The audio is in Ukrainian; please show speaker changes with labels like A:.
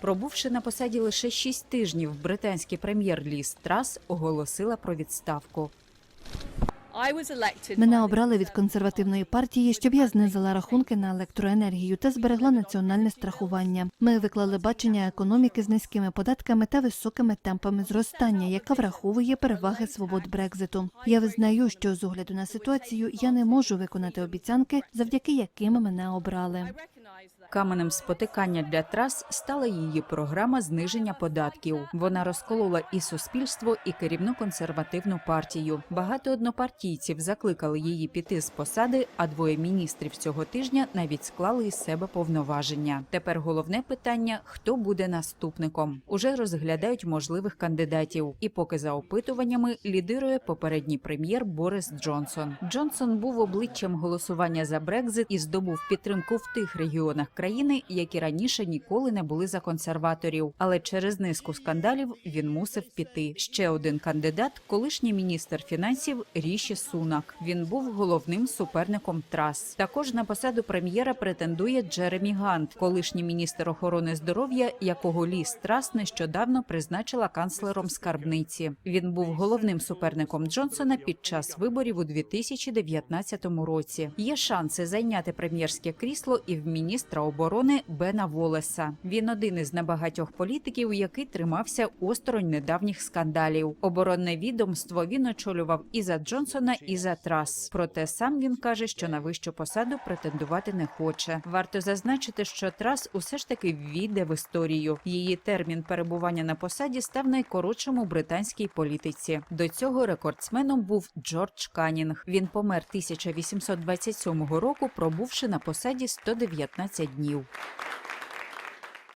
A: Пробувши на посаді лише шість тижнів, британський прем'єр Ліз Трас оголосила про відставку.
B: Мене обрали від консервативної партії, щоб я знизила рахунки на електроенергію та зберегла національне страхування. Ми виклали бачення економіки з низькими податками та високими темпами зростання, яка враховує переваги свобод Брекзиту. Я визнаю, що з огляду на ситуацію я не можу виконати обіцянки, завдяки яким мене обрали.
A: Каменем спотикання для трас стала її програма зниження податків. Вона розколола і суспільство, і керівну консервативну партію. Багато однопартійців закликали її піти з посади, а двоє міністрів цього тижня навіть склали із себе повноваження. Тепер головне питання: хто буде наступником? Уже розглядають можливих кандидатів. І поки за опитуваннями лідирує попередній прем'єр Борис Джонсон. Джонсон був обличчям голосування за Брекзит і здобув підтримку в тих регіонах країни, які раніше ніколи не були за консерваторів. Але через низку скандалів він мусив піти. Ще один кандидат, колишній міністр фінансів Ріші Сунак. Він був головним суперником Трас. Також на посаду прем'єра претендує Джеремі Гант, колишній міністр охорони здоров'я, якого Ліс Трас нещодавно призначила канцлером скарбниці. Він був головним суперником Джонсона під час виборів у 2019 році. Є шанси зайняти прем'єрське крісло і в міністра оборони Бена Волеса. Він один із небагатьох політиків, який тримався осторонь недавніх скандалів. Оборонне відомство він очолював і за Джонсона, і за Трас. Проте сам він каже, що на вищу посаду претендувати не хоче. Варто зазначити, що Трас усе ж таки ввійде в історію. Її термін перебування на посаді став найкоротшим у британській політиці. До цього рекордсменом був Джордж Канінг. Він помер 1827 року, пробувши на посаді 119 днів.